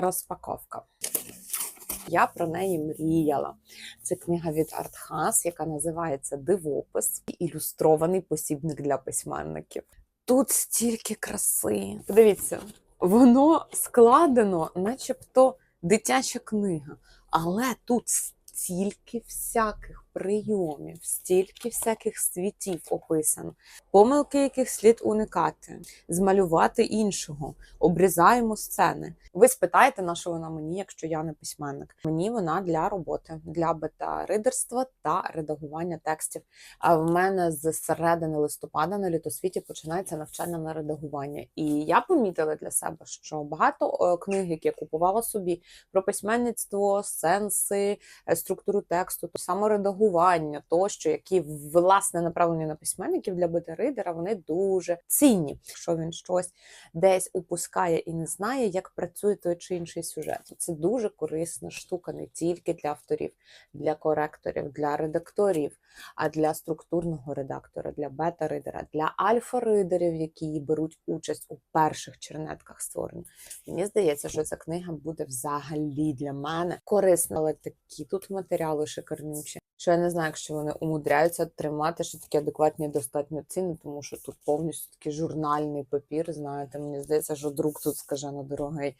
розпаковка. Я про неї мріяла. Це книга від Артхас, яка називається Дивопис, ілюстрований посібник для письменників. Тут стільки краси. Подивіться, воно складено, начебто дитяча книга, але тут стільки всяких прийомів, стільки всяких світів описано, помилки, яких слід уникати, змалювати іншого, обрізаємо сцени. Ви спитаєте, на що вона мені, якщо я не письменник. Мені вона для роботи, для бета-ридерства та редагування текстів. А в мене з середини листопада на літосвіті починається навчання на редагування. І я помітила для себе, що багато е, книг, які я купувала собі про письменництво, сенси, е, структуру тексту, то саморедагування, тощо, які власне направлені на письменників для бета-ридера, вони дуже цінні. Якщо він щось десь упускає і не знає, як працює той чи інший сюжет. Це дуже корисна штука не тільки для авторів, для коректорів, для редакторів, а для структурного редактора, для бета-ридера, для альфа-ридерів, які беруть участь у перших чернетках створення. Мені здається, що ця книга буде взагалі для мене корисна, але такі тут матеріали шикарнючі. Що я не знаю, якщо вони умудряються тримати ще такі адекватні достатньо ціни, тому що тут повністю такий журнальний папір. Знаєте, мені здається, що друк тут скажено дорогий.